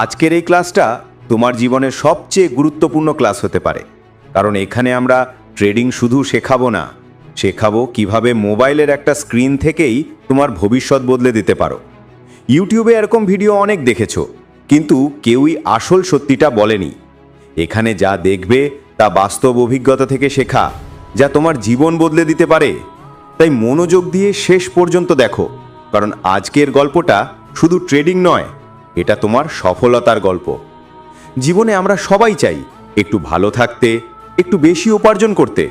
আজকের এই ক্লাসটা তোমার জীবনের সবচেয়ে গুরুত্বপূর্ণ ক্লাস হতে পারে। কারণ এখানে আমরা ট্রেডিং শুধু শেখাবো না, শেখাবো কীভাবে মোবাইলের একটা স্ক্রিন থেকেই তোমার ভবিষ্যৎ বদলে দিতে পারো। ইউটিউবে এরকম ভিডিও অনেক দেখেছ, কিন্তু কেউই আসল সত্যিটা বলেনি। এখানে যা দেখবে তা বাস্তব অভিজ্ঞতা থেকে শেখা, যা তোমার জীবন বদলে দিতে পারে। তাই মনোযোগ দিয়ে শেষ পর্যন্ত দেখো, কারণ আজকের গল্পটা শুধু ট্রেডিং নয় এটা তোমার সফলতার গল্প। জীবনে আমরা সবাই চাই একটু ভালো থাকতে, একটু বেশি উপার্জন করতে।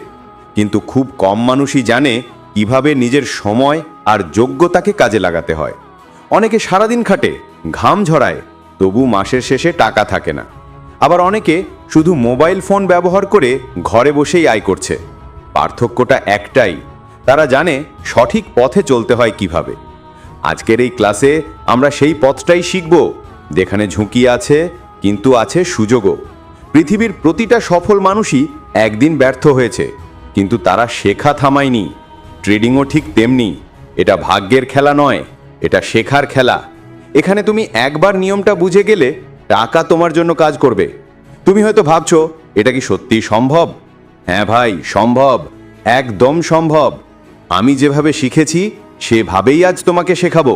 কিন্তু খুব কম মানুষই জানে কীভাবে নিজের সময় আর যোগ্যতাকে কাজে লাগাতে হয়। অনেকে সারাদিন খাটে, ঘাম ঝরায়, তবু মাসের শেষে টাকা থাকে না। আবার অনেকে শুধু মোবাইল ফোন ব্যবহার করে ঘরে বসেই আয় করছে। পার্থক্যটা একটাই, তারা জানে সঠিক পথে চলতে হয় কীভাবে। আজকের এই ক্লাসে আমরা সেই পথটাই শিখব যেখানে ঝুঁকি আছে, কিন্তু আছে সুযোগও। পৃথিবীর প্রতিটা সফল মানুষই একদিন ব্যর্থ হয়েছে, কিন্তু তারা শেখা থামায়নি। ট্রেডিংও ঠিক তেমনি। এটা ভাগ্যের খেলা নয়, এটা শেখার খেলা। এখানে তুমি একবার নিয়মটা বুঝে গেলে টাকা তোমার জন্য কাজ করবে। তুমি হয়তো ভাবছ, এটা কি সত্যি সম্ভব? হ্যাঁ ভাই, সম্ভব। একদম সম্ভব। আমি যেভাবে শিখেছি, সেভাবেই আজ তোমাকে শেখাবো।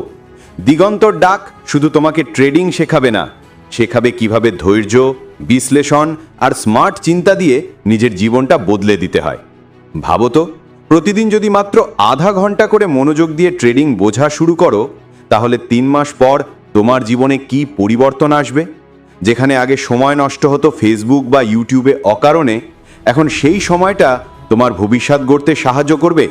দিগন্তর ডাক শুধু তোমাকে ট্রেডিং শেখাবে না, শেখাবে কীভাবে ধৈর্য, বিশ্লেষণ আর স্মার্ট চিন্তা দিয়ে নিজের জীবনটা বদলে দিতে হয়। ভাবো তো, প্রতিদিন যদি মাত্র আধা ঘণ্টা করে মনোযোগ দিয়ে ট্রেডিং বোঝা শুরু করো, তাহলে তিন মাস পর তোমার জীবনে কি পরিবর্তন আসবে? যেখানে আগে সময় নষ্ট হতো ফেসবুক বা ইউটিউবে অকারণে, এখন সেই সময়টা তোমার ভবিষ্যৎ গড়তে সাহায্য করবে।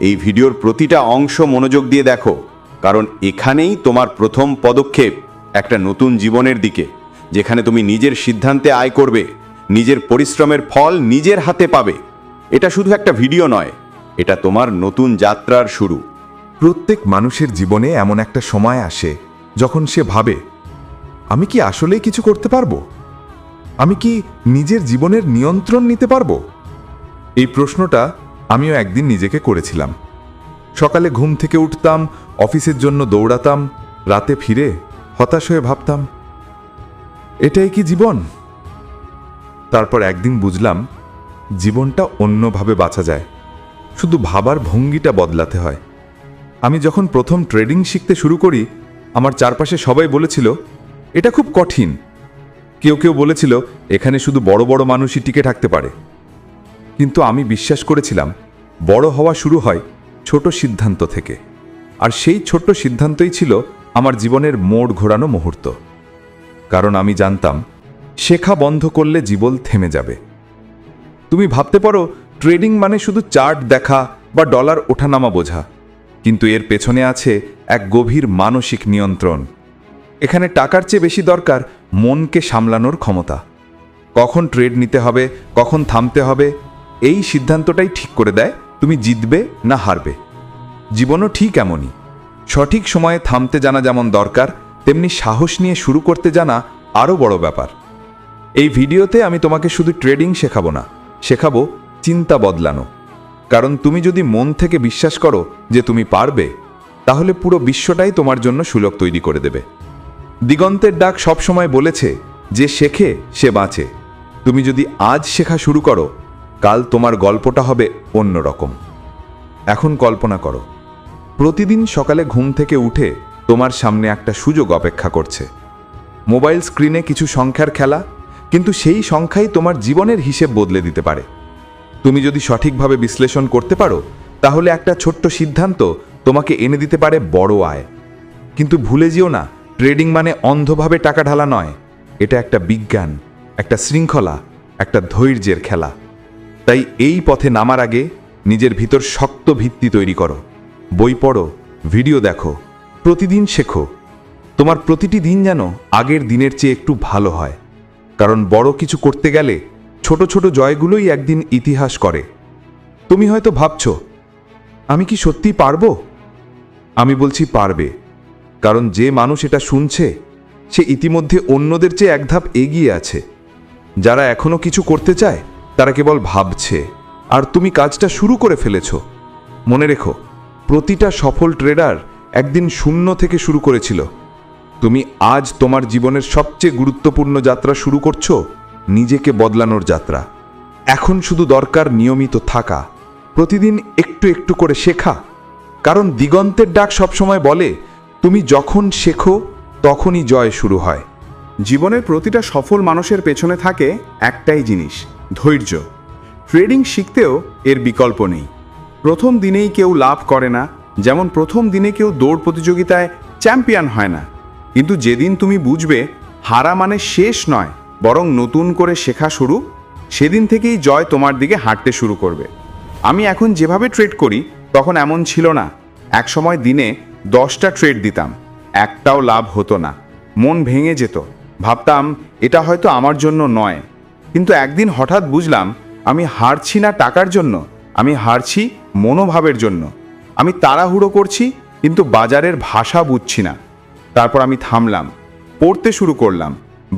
এই ভিডিওর প্রতিটা অংশ মনোযোগ দিয়ে দেখো। কারণ এখানেই তোমার প্রথম পদক্ষেপ একটা নতুন জীবনের দিকে, যেখানে তুমি নিজের সিদ্ধান্তে আয় করবে, নিজের পরিশ্রমের ফল নিজের হাতে পাবে। এটা শুধু একটা ভিডিও নয়, এটা তোমার নতুন যাত্রার শুরু। প্রত্যেক মানুষের জীবনে এমন একটা সময় আসে, যখন সে ভাবে, আমি কি আসলেই কিছু করতে পারব? আমি কি নিজের জীবনের নিয়ন্ত্রণ নিতে পারব? এই প্রশ্নটা আমিও একদিন নিজেকে করেছিলাম। সকালে ঘুম থেকে উঠতাম, অফিসের জন্য দৌড়াতাম, রাতে ফিরে হতাশ হয়ে ভাবতাম, এটাই কি জীবন? তারপর একদিন বুঝলাম, জীবনটা অন্যভাবে বাঁচা যায়। শুধু ভাবার ভঙ্গিটা বদলাতে হয়। আমি যখন প্রথম ট্রেডিং শিখতে শুরু করি, আমার চারপাশে সবাই বলেছিল, এটা খুব কঠিন। কেউ কেউ বলেছিল, এখানে শুধু বড় বড় মানুষই টিকে থাকতে পারে। কিন্তু আমি বিশ্বাস করেছিলাম, বড় হওয়া শুরু হয় ছোট সিদ্ধান্ত থেকে। আর সেই ছোট্ট সিদ্ধান্তই ছিল আমার জীবনের মোড় ঘোরানো মুহূর্ত। কারণ আমি জানতাম, শেখা বন্ধ করলে জীবন থেমে যাবে। তুমি ভাবতে পারো, ট্রেডিং মানে শুধু চার্ট দেখা বা ডলার ওঠানামা বোঝা। কিন্তু এর পেছনে আছে এক গভীর মানসিক নিয়ন্ত্রণ। এখানে টাকার চেয়ে বেশি দরকার মনকে সামলানোর ক্ষমতা। কখন ট্রেড নিতে হবে, কখন থামতে হবে, এই সিদ্ধান্তটাই ঠিক করে দেয় তুমি জিতবে না হারবে। জীবনও ঠিক এমনই। সঠিক সময়ে থামতে জানা যেমন দরকার, তেমনি সাহস নিয়ে শুরু করতে জানা আরও বড় ব্যাপার। এই ভিডিওতে আমি তোমাকে শুধু ট্রেডিং শেখাবো না, শেখাবো চিন্তা বদলানো। কারণ তুমি যদি মন থেকে বিশ্বাস করো যে তুমি পারবে, তাহলে পুরো বিশ্বটাই তোমার জন্য সুলভ তৈরি করে দেবে। দিগন্তের ডাক সবসময় বলেছে, যে শেখে, সে বাঁচে। তুমি যদি আজ শেখা শুরু করো কাল তোমার গল্পটা হবে অন্যরকম। এখন কল্পনা করো, প্রতিদিন সকালে ঘুম থেকে উঠে তোমার সামনে একটা সুযোগ অপেক্ষা করছে। মোবাইল স্ক্রিনে কিছু সংখ্যার খেলা, কিন্তু সেই সংখ্যাই তোমার জীবনের হিসেব বদলে দিতে পারে। তুমি যদি সঠিকভাবে বিশ্লেষণ করতে পারো, তাহলে একটা ছোট্ট সিদ্ধান্ত তোমাকে এনে দিতে পারে বড় আয়। কিন্তু ভুলে যেও না, ট্রেডিং মানে অন্ধভাবে টাকা ঢালা নয়। এটা একটা বিজ্ঞান, একটা শৃঙ্খলা, একটা ধৈর্যের খেলা। তাই এই পথে নামার আগে নিজের ভিতর শক্ত ভিত্তি তৈরি করো। বই পড়ো, ভিডিও দেখো, প্রতিদিন শেখো। তোমার প্রতিটি দিন যেন আগের দিনের চেয়ে একটু ভালো হয়। কারণ বড় কিছু করতে গেলে ছোট ছোট জয়গুলোই একদিন ইতিহাস করে। তুমি হয়তো ভাবছ, আমি কি সত্যি পারব? আমি বলছি, পারবে। কারণ যে মানুষ এটা শুনছে, সে ইতিমধ্যে অন্যদের চেয়ে এক ধাপ এগিয়ে আছে। যারা এখনও কিছু করতে চায় তারা কেবল ভাবছে, আর তুমি কাজটা শুরু করে ফেলেছ। মনে রেখো, প্রতিটা সফল ট্রেডার একদিন শূন্য থেকে শুরু করেছিল। তুমি আজ তোমার জীবনের সবচেয়ে গুরুত্বপূর্ণ যাত্রা শুরু করছ, নিজেকে বদলানোর যাত্রা। এখন শুধু দরকার নিয়মিত থাকা, প্রতিদিন একটু একটু করে শেখা। কারণ দিগন্তের ডাক সবসময় বলে, তুমি যখন শেখো, তখনই জয় শুরু হয়। জীবনের প্রতিটা সফল মানুষের পেছনে থাকে একটাই জিনিস ধৈর্য। ট্রেডিং শিখতেও এর বিকল্প নেই। প্রথম দিনেই কেউ লাভ করে না, যেমন প্রথম দিনে কেউ দৌড় প্রতিযোগিতায় চ্যাম্পিয়ন হয় না। কিন্তু যেদিন তুমি বুঝবে হারা মানে শেষ নয়, বরং নতুন করে শেখা শুরু, সেদিন থেকেই জয় তোমার দিকে হাঁটতে শুরু করবে। আমি এখন যেভাবে ট্রেড করি, তখন এমন ছিল না। এক সময় দিনে দশটা ট্রেড দিতাম, একটাও লাভ হতো না। মন ভেঙে যেত। ভাবতাম, এটা হয়তো আমার জন্য নয়। কিন্তু একদিন হঠাৎ বুঝলাম, আমি হারছি না টাকার জন্য, আমি হারছি মনোভাবের জন্য। আমি তাড়াহুড়ো করছি, কিন্তু বাজারের ভাষা বুঝছি না। তারপর আমি থামলাম, পড়তে শুরু করলাম,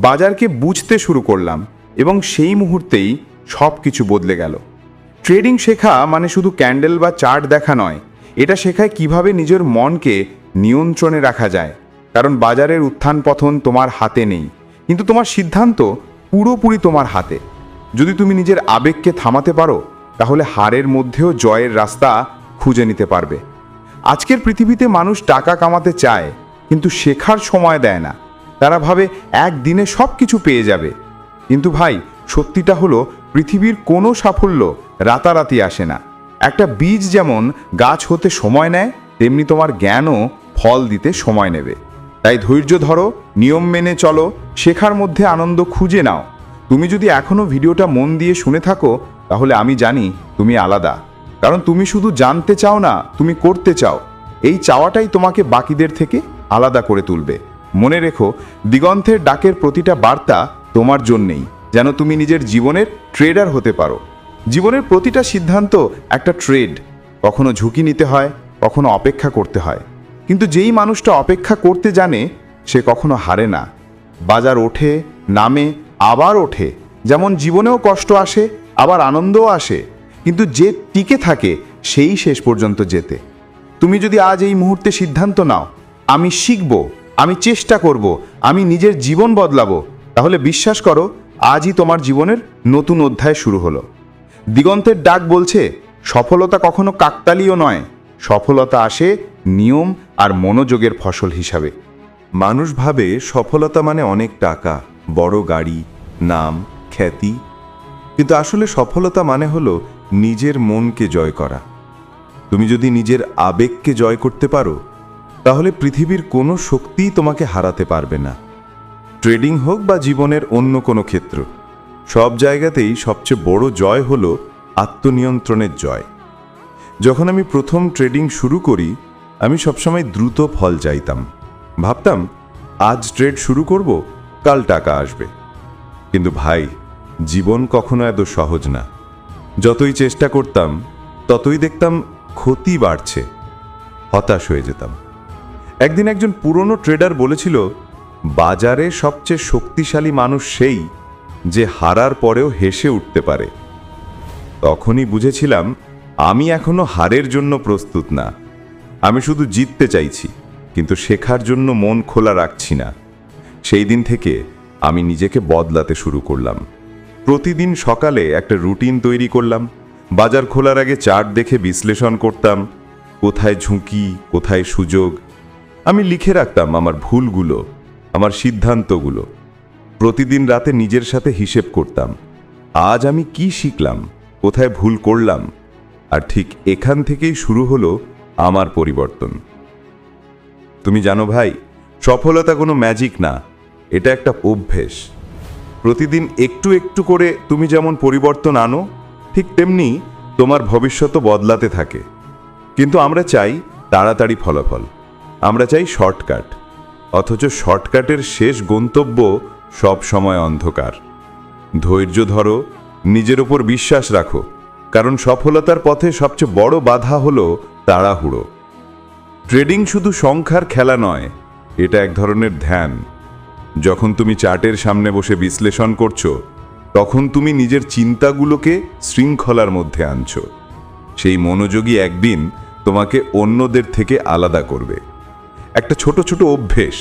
বাজারকে বুঝতে শুরু করলাম এবং সেই মুহূর্তেই সব কিছু বদলে গেল। ট্রেডিং শেখা মানে শুধু ক্যান্ডেল বা চার্ট দেখা নয়, এটা শেখায় কীভাবে নিজের মনকে নিয়ন্ত্রণে রাখা যায়। কারণ বাজারের উত্থান পথন তোমার হাতে নেই, কিন্তু তোমার সিদ্ধান্ত পুরোপুরি তোমার হাতে। যদি তুমি নিজের আবেগকে থামাতে পারো, তাহলে হারের মধ্যেও জয়ের রাস্তা খুঁজে নিতে পারবে। আজকের পৃথিবীতে মানুষ টাকা কামাতে চায়, কিন্তু শেখার সময় দেয় না। তারা ভাবে একদিনে সব কিছু পেয়ে যাবে। কিন্তু ভাই, সত্যিটা হলো, পৃথিবীর কোনো সাফল্য রাতারাতি আসে না। একটা বীজ যেমন গাছ হতে সময় নেয়, তেমনি তোমার জ্ঞানও ফল দিতে সময় নেবে। তাই ধৈর্য ধরো, নিয়ম মেনে চলো, শেখার মধ্যে আনন্দ খুঁজে নাও। তুমি যদি এখনও ভিডিওটা মন দিয়ে শুনে থাকো, তাহলে আমি জানি তুমি আলাদা। কারণ তুমি শুধু জানতে চাও না, তুমি করতে চাও। এই চাওয়াটাই তোমাকে বাকিদের থেকে আলাদা করে তুলবে। মনে রেখো, দিগন্তের ডাকের প্রতিটা বার্তা তোমার জন্যেই, যেন তুমি নিজের জীবনের ট্রেডার হতে পারো। জীবনের প্রতিটা সিদ্ধান্ত একটা ট্রেড। কখনো ঝুঁকি নিতে হয়, কখনো অপেক্ষা করতে হয়। কিন্তু যেই মানুষটা অপেক্ষা করতে জানে, সে কখনো হারে না। বাজার ওঠে, নামে, আবার ওঠে। যেমন জীবনেও কষ্ট আসে, আবার আনন্দও আসে। কিন্তু যে টিকে থাকে, সেই শেষ পর্যন্ত যেতে তুমি যদি আজ এই মুহূর্তে সিদ্ধান্ত নাও, আমি শিখব, আমি চেষ্টা করব, আমি নিজের জীবন বদলাবো, তাহলে বিশ্বাস করো, আজই তোমার জীবনের নতুন অধ্যায় শুরু হলো। দিগন্তের ডাক বলছে, সফলতা কখনো কাকতালীয় নয়। সফলতা আসে নিয়ম আর মনোযোগের ফসল হিসাবে। মানুষ ভাবে সফলতা মানে অনেক টাকা, বড় গাড়ি, নাম, খ্যাতি। কিন্তু আসলে সফলতা মানে হলো নিজের মনকে জয় করা। তুমি যদি নিজের আবেগকে জয় করতে পারো, তাহলে পৃথিবীর কোনো শক্তিই তোমাকে হারাতে পারবে না। ট্রেডিং হোক বা জীবনের অন্য কোনো ক্ষেত্র, সব জায়গাতেই সবচেয়ে বড় জয় হলো আত্মনিয়ন্ত্রণের জয়। যখন আমি প্রথম ট্রেডিং শুরু করি আমি সবসময় দ্রুত ফল চাইতাম। ভাবতাম, আজ ট্রেড শুরু করব, কাল টাকা আসবে। কিন্তু ভাই, জীবন কখনো এত সহজ না। যতই চেষ্টা করতাম, ততই দেখতাম ক্ষতি বাড়ছে। হতাশ হয়ে যেতাম। একদিন একজন পুরনো ট্রেডার বলেছিল, বাজারে সবচেয়ে শক্তিশালী মানুষ সেই যে হারার পরেও হেসে উঠতে পারে। তখনই বুঝেছিলাম, আমি এখনও হারের জন্য প্রস্তুত না। আমি শুধু জিততে চাইছি, কিন্তু শেখার জন্য মন খোলা রাখছি না। সেই দিন থেকে আমি নিজেকে বদলাতে শুরু করলাম। প্রতিদিন সকালে একটা রুটিন তৈরি করলাম। বাজার খোলার আগে চার্ট দেখে বিশ্লেষণ করতাম। কোথায় ঝুঁকি, কোথায় সুযোগ? আমি লিখে রাখতাম আমার ভুলগুলো, আমার সিদ্ধান্তগুলো। প্রতিদিন রাতে নিজের সাথে হিসেব করতাম। আজ আমি কি শিখলাম, কোথায় ভুল করলাম? আর ঠিক এখান থেকেই শুরু হলো আমার পরিবর্তন। তুমি জানো ভাই, সফলতা কোনো ম্যাজিক না, এটা একটা অভ্যেস। প্রতিদিন একটু একটু করে তুমি যেমন পরিবর্তন আনো, ঠিক তেমনি তোমার ভবিষ্যৎও বদলাতে থাকে। কিন্তু আমরা চাই তাড়াতাড়ি ফলাফল। আমরা চাই শর্টকাট অথচ শর্টকাটের শেষ গন্তব্য সব সময় অন্ধকার। ধৈর্য ধরো, নিজের ওপর বিশ্বাস রাখো, কারণ সফলতার পথে সবচেয়ে বড় বাধা হলো তাড়াহুড়ো। ট্রেডিং শুধু সংখ্যার খেলা নয়, এটা এক ধরনের ধ্যান। যখন তুমি চার্টের সামনে বসে বিশ্লেষণ করছ, তখন তুমি নিজের চিন্তাগুলোকে শৃঙ্খলার মধ্যে আনছো। সেই মনোযোগী একদিন তোমাকে অন্যদের থেকে আলাদা করবে। একটা ছোট ছোট অভ্যেস,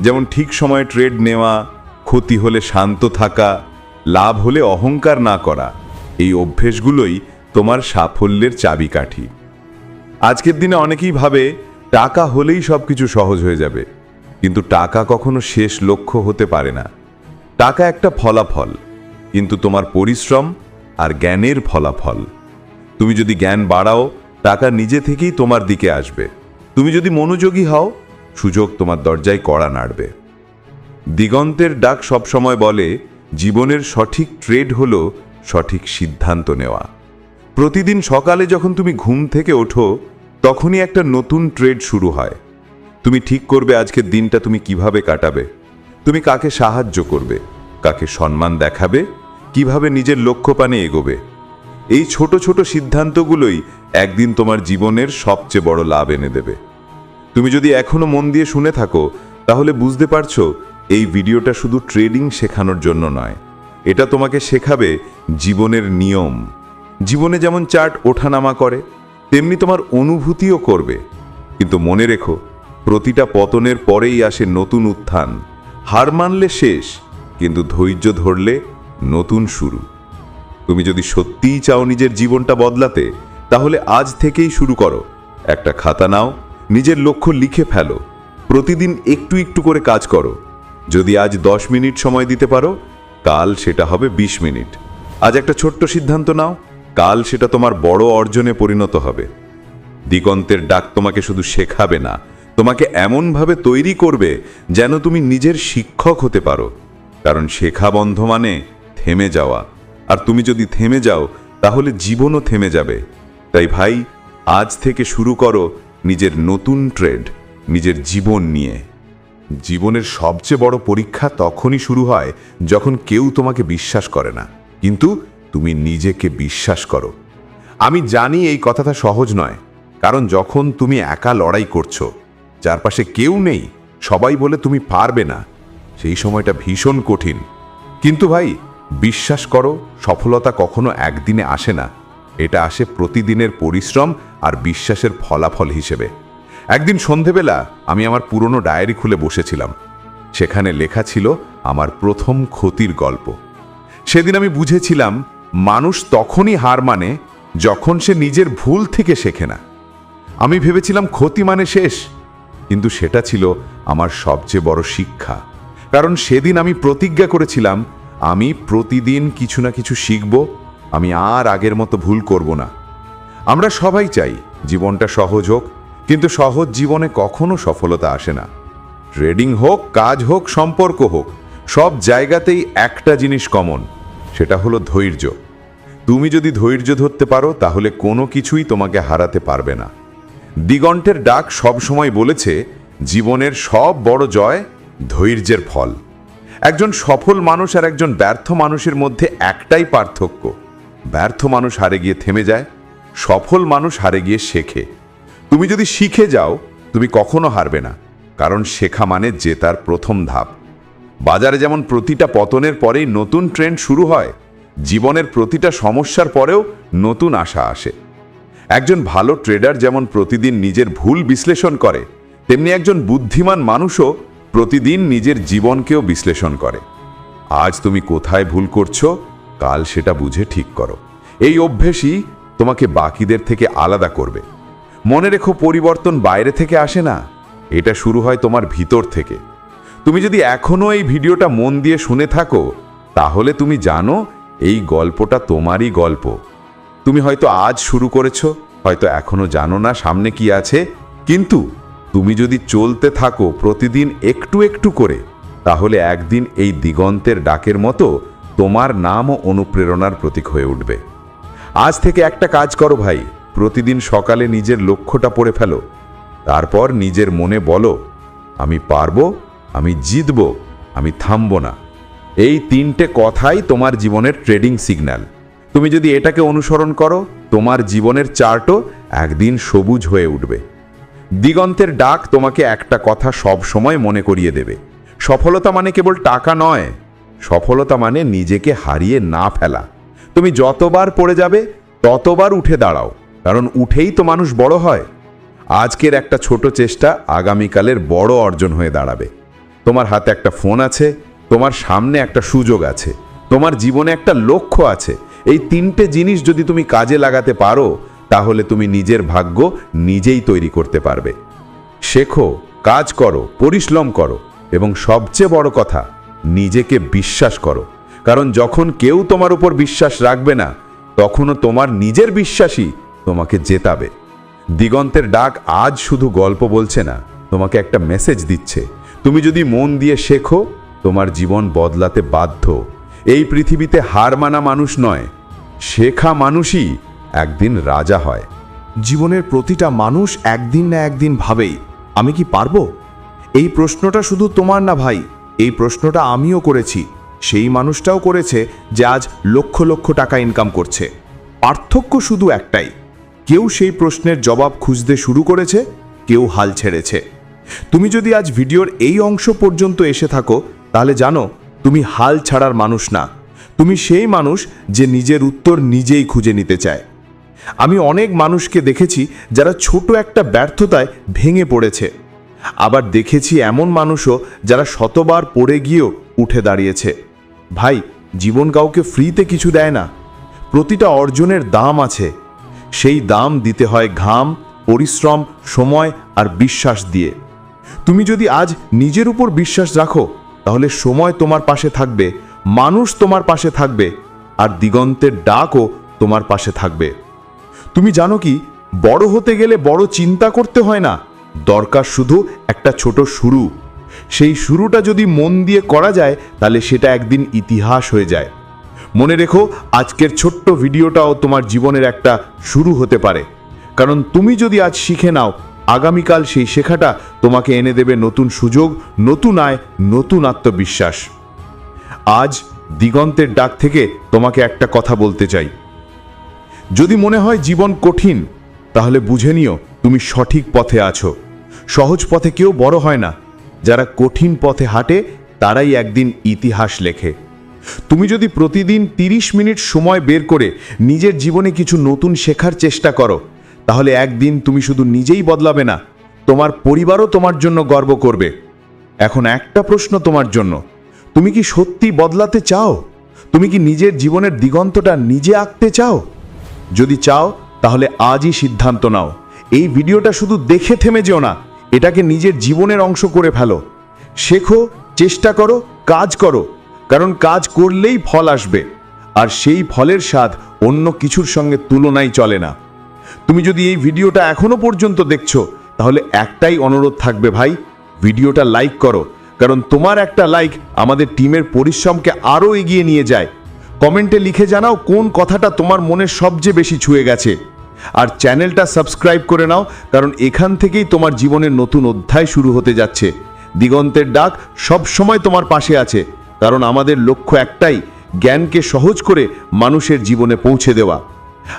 যেমন ঠিক সময়ে ট্রেড নেওয়া, ক্ষতি হলে শান্ত থাকা, লাভ হলে অহংকার না করা, এই অভ্যেসগুলোই তোমার সাফল্যের চাবিকাঠি। আজকের দিনে অনেকেই ভাবে টাকা হলেই সব কিছু সহজ হয়ে যাবে। কিন্তু টাকা কখনো শেষ লক্ষ্য হতে পারে না। টাকা একটা ফলাফল, কিন্তু তোমার পরিশ্রম আর জ্ঞানের ফলাফল। তুমি যদি জ্ঞান বাড়াও, টাকা নিজে থেকেই তোমার দিকে আসবে। তুমি যদি মনোযোগী হও, সুযোগ তোমার দরজায় কড়া নাড়বে। দিগন্তের ডাক সবসময় বলে, জীবনের সঠিক ট্রেড হল সঠিক সিদ্ধান্ত নেওয়া। প্রতিদিন সকালে যখন তুমি ঘুম থেকে ওঠো তখনই একটা নতুন ট্রেড শুরু হয়। তুমি ঠিক করবে আজকের দিনটা তুমি কীভাবে কাটাবে। তুমি কাকে সাহায্য করবে, কাকে সম্মান দেখাবে, কীভাবে নিজের লক্ষ্যপানে এগোবে। এই ছোট ছোট সিদ্ধান্তগুলোই একদিন তোমার জীবনের সবচেয়ে বড় লাভ এনে দেবে। তুমি যদি এখনও মন দিয়ে শুনে থাকো, তাহলে বুঝতে পারছ এই ভিডিওটা শুধু ট্রেডিং শেখানোর জন্য নয়। এটা তোমাকে শেখাবে জীবনের নিয়ম। জীবনে যেমন চার্ট ওঠানামা করে তেমনি তোমার অনুভূতিও করবে। কিন্তু মনে রেখো, প্রতিটা পতনের পরেই আসে নতুন উত্থান। হার মানলে শেষ, কিন্তু ধৈর্য ধরলে নতুন শুরু। তুমি যদি সত্যিই চাও নিজের জীবনটা বদলাতে, তাহলে আজ থেকেই শুরু করো। একটা খাতা নাও, নিজের লক্ষ্য লিখে ফেলো। প্রতিদিন একটু একটু করে কাজ করো। যদি আজ দশ মিনিট সময় দিতে পারো, কাল সেটা হবে ২০ মিনিট। আজ একটা ছোট্ট সিদ্ধান্ত নাও কাল সেটা তোমার বড় অর্জনে পরিণত হবে। দিগন্তের ডাক তোমাকে শুধু শেখাবে না, তোমাকে এমনভাবে তৈরি করবে যেন তুমি নিজের শিক্ষক হতে পারো। কারণ শেখা বন্ধ মানে থেমে যাওয়া। আর তুমি যদি থেমে যাও, তাহলে জীবনও থেমে যাবে। তাই ভাই, আজ থেকে শুরু করো নিজের নতুন ট্রেড, নিজের জীবন নিয়ে। জীবনের সবচেয়ে বড় পরীক্ষা তখনই শুরু হয় যখন কেউ তোমাকে বিশ্বাস করে না। কিন্তু তুমি নিজেকে বিশ্বাস করো। আমি জানি এই কথাটা সহজ নয়, কারণ যখন তুমি একা লড়াই করছ চারপাশে কেউ নেই, সবাই বলে তুমি পারবে না, সেই সময়টা ভীষণ কঠিন। কিন্তু ভাই, বিশ্বাস করো, সফলতা কখনো একদিনে আসে না। এটা আসে প্রতিদিনের পরিশ্রম আর বিশ্বাসের ফলাফল হিসেবে। একদিন সন্ধেবেলা আমি আমার পুরনো ডায়েরি খুলে বসেছিলাম। সেখানে লেখা ছিল আমার প্রথম ক্ষতির গল্প। সেদিন আমি বুঝেছিলাম মানুষ তখনই হার মানে যখন সে নিজের ভুল থেকে শেখে না। আমি ভেবেছিলাম ক্ষতি মানে শেষ, কিন্তু সেটা ছিল আমার সবচেয়ে বড় শিক্ষা। কারণ সেদিন আমি প্রতিজ্ঞা করেছিলাম, আমি প্রতিদিন কিছু না কিছু শিখব, আমি আর আগের মতো ভুল করব না। আমরা সবাই চাই জীবনটা সহজ হোক, কিন্তু সহজ জীবনে কখনো সফলতা আসে না। ট্রেডিং হোক, কাজ হোক, সম্পর্ক হোক, সব জায়গাতেই একটা জিনিস কমন সেটা হলো ধৈর্য। তুমি যদি ধৈর্য ধরতে পারো, তাহলে কোনো কিছুই তোমাকে হারাতে পারবে না। দিগন্তের ডাক সবসময় বলেছে, জীবনের সব বড় জয় ধৈর্যের ফল। একজন সফল মানুষ আর একজন ব্যর্থ মানুষের মধ্যে একটাই পার্থক্য। ব্যর্থ মানুষ হারে গিয়ে থেমে যায়, সফল মানুষ হারে গিয়ে শেখে। তুমি যদি শিখে যাও, তুমি কখনো হারবে না, কারণ শেখা মানে জেতার প্রথম ধাপ। বাজারে যেমন প্রতিটা পতনের পরেই নতুন ট্রেন্ড শুরু হয়, জীবনের প্রতিটা সমস্যার পরেও নতুন আশা আসে। একজন ভালো ট্রেডার যেমন প্রতিদিন নিজের ভুল বিশ্লেষণ করে, তেমনি একজন বুদ্ধিমান মানুষও প্রতিদিন নিজের জীবনকেও বিশ্লেষণ করে। আজ তুমি কোথায় ভুল করছ, কাল সেটা বুঝে ঠিক করো। এই অভ্যেসই তোমাকে বাকিদের থেকে আলাদা করবে। মনে রেখো পরিবর্তন বাইরে থেকে আসে না, এটা শুরু হয় তোমার ভিতর থেকে। তুমি যদি এখনও এই ভিডিওটা মন দিয়ে শুনে থাকো, তাহলে তুমি জানো এই গল্পটা তোমারই গল্প। তুমি হয়তো আজ শুরু করেছ, হয়তো এখনও জানো না সামনে কি আছে, কিন্তু তুমি যদি চলতে থাকো প্রতিদিন একটু একটু করে, তাহলে একদিন এই দিগন্তের ডাকের মতো তোমার নামও অনুপ্রেরণার প্রতীক হয়ে উঠবে। আজ থেকে একটা কাজ করো ভাই, প্রতিদিন সকালে নিজের লক্ষ্যটা পড়ে ফেলো। তারপর নিজের মনে বলো, আমি পারব আমি জিতব, আমি থামবো না। এই তিনটে কথাই তোমার জীবনের ট্রেডিং সিগন্যাল। তুমি যদি এটাকে অনুসরণ করো, তোমার জীবনের চার্টও একদিন সবুজ হয়ে উঠবে। দিগন্তের ডাক তোমাকে একটা কথা সব সময় মনে করিয়ে দেবে। সফলতা মানে কেবল টাকা নয়, সফলতা মানে নিজেকে হারিয়ে না ফেলা। তুমি যতবার পড়ে যাবে, ততবার উঠে দাঁড়াও, কারণ উঠেই তো মানুষ বড় হয়। আজকের একটা ছোট চেষ্টা আগামীকালের বড় অর্জন হয়ে দাঁড়াবে। তোমার হাতে একটা ফোন আছে, তোমার সামনে একটা সুযোগ আছে, তোমার জীবনে একটা লক্ষ্য আছে। এই তিনটে জিনিস যদি তুমি কাজে লাগাতে পারো, তাহলে তুমি নিজের ভাগ্য নিজেই তৈরি করতে পারবে। শেখো, কাজ করো, পরিশ্রম করো এবং সবচেয়ে বড় কথা, নিজেকে বিশ্বাস করো। কারণ যখন কেউ তোমার উপর বিশ্বাস রাখবে না, তখনও তোমার নিজের বিশ্বাসই তোমাকে জেতাবে। দিগন্তের ডাক আজ শুধু গল্প বলছে না, তোমাকে একটা মেসেজ দিচ্ছে। তুমি যদি মন দিয়ে শেখো, তোমার জীবন বদলাতে বাধ্য। এই পৃথিবীতে হার মানা মানুষ নয়, শেখা মানুষই একদিন রাজা হয়। জীবনের প্রতিটা মানুষ একদিন না একদিন ভাবেই, আমি কি পারব? এই প্রশ্নটা শুধু তোমার না ভাই, এই প্রশ্নটা আমিও করেছি। সেই মানুষটাও করেছে যে আজ লক্ষ লক্ষ টাকা ইনকাম করছে। পার্থক্য শুধু একটাই, কেউ সেই প্রশ্নের জবাব খুঁজতে শুরু করেছে, কেউ হাল ছেড়েছে। তুমি যদি আজ ভিডিওর এই অংশ পর্যন্ত এসে থাকো, তাহলে জানো, তুমি হাল ছাড়ার মানুষ না। তুমি সেই মানুষ যে নিজের উত্তর নিজেই খুঁজে নিতে চায়। আমি অনেক মানুষকে দেখেছি যারা ছোট একটা ব্যর্থতায় ভেঙে পড়েছে। আবার দেখেছি এমন মানুষও যারা শতবার পড়ে গিয়েও উঠে দাঁড়িয়েছে। ভাই, জীবন কাউকে ফ্রিতে কিছু দেয় না। প্রতিটা অর্জনের দাম আছে। সেই দাম দিতে হয় ঘাম, পরিশ্রম, সময় আর বিশ্বাস দিয়ে। তুমি যদি আজ নিজের উপর বিশ্বাস রাখো, তাহলে সময় তোমার পাশে থাকবে, মানুষ তোমার পাশে থাকবে, আর দিগন্তের ডাকও তোমার পাশে থাকবে। তুমি জানো কি, বড় হতে গেলে বড় চিন্তা করতে হয় না, দরকার শুধু একটা ছোট শুরু। সেই শুরুটা যদি মন দিয়ে করা যায়, তাহলে সেটা একদিন ইতিহাস হয়ে যায়। মনে রেখো, আজকের ছোট্ট ভিডিওটাও তোমার জীবনের একটা শুরু হতে পারে। কারণ তুমি যদি আজ শিখে নাও আগামীকাল সেই শেখাটা তোমাকে এনে দেবে নতুন সুযোগ, নতুন আয়, নতুন আত্মবিশ্বাস। আজ দিগন্তের ডাক থেকে তোমাকে একটা কথা বলতে চাই। যদি মনে হয় জীবন কঠিন, তাহলে বুঝে নিও তুমি সঠিক পথে আছো। সহজ পথে কেউ বড় হয় না। যারা কঠিন পথে হাঁটে, তারাই একদিন ইতিহাস লেখে। তুমি যদি প্রতিদিন ৩০ মিনিট সময় বের করে নিজের জীবনে কিছু নতুন শেখার চেষ্টা করো তাহলে একদিন তুমি শুধু নিজেই বদলাবে না, তোমার পরিবারও তোমার জন্য গর্ব করবে। এখন একটা প্রশ্ন তোমার জন্য, তুমি কি সত্যি বদলাতে চাও? তুমি কি নিজের জীবনের দিগন্তটা নিজে আঁকতে চাও? যদি চাও, তাহলে আজই সিদ্ধান্ত নাও। এই ভিডিওটা শুধু দেখে থেমে যেও না, এটাকে নিজের জীবনের অংশ করে ফেলো। শেখো, চেষ্টা করো, কাজ করো, কারণ কাজ করলেই ফল আসবে, আর সেই ফলের স্বাদ অন্য কিছুর সঙ্গে তুলনাই চলে না। তুমি যদি এই ভিডিওটা এখনও পর্যন্ত দেখছ, তাহলে একটাই অনুরোধ থাকবে ভাই, ভিডিওটা লাইক করো, কারণ তোমার একটা লাইক আমাদের টিমের পরিশ্রমকে আরও এগিয়ে নিয়ে যায়। কমেন্টে লিখে জানাও কোন কথাটা তোমার মনে সবচেয়ে বেশি ছুঁয়ে গেছে। আর চ্যানেলটা সাবস্ক্রাইব করে নাও, কারণ এখান থেকেই তোমার জীবনের নতুন অধ্যায় শুরু হতে যাচ্ছে। দিগন্তের ডাক সব সময় তোমার পাশে আছে, কারণ আমাদের লক্ষ্য একটাই, জ্ঞানকে সহজ করে মানুষের জীবনে পৌঁছে দেওয়া।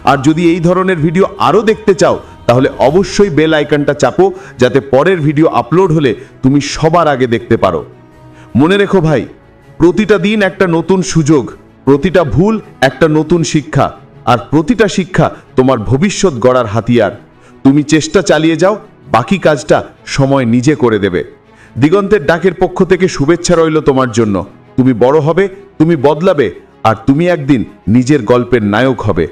আর যদি এই ধরনের ভিডিও আরও দেখতে চাও, তাহলে অবশ্যই বেল আইকনটা চাপো, যাতে পরের ভিডিও আপলোড হলে তুমি সবার আগে দেখতে পারো। মনে রেখো ভাই, প্রতিটা দিন একটা নতুন সুযোগ, প্রতিটা ভুল একটা নতুন শিক্ষা, আর প্রতিটা শিক্ষা তোমার ভবিষ্যৎ গড়ার হাতিয়ার। তুমি চেষ্টা চালিয়ে যাও, বাকি কাজটা সময় নিজে করে দেবে। দিগন্তের ডাকের পক্ষ থেকে শুভেচ্ছা রইল তোমার জন্য। তুমি বড় হবে, তুমি বদলাবে, আর তুমি একদিন নিজের গল্পের নায়ক হবে।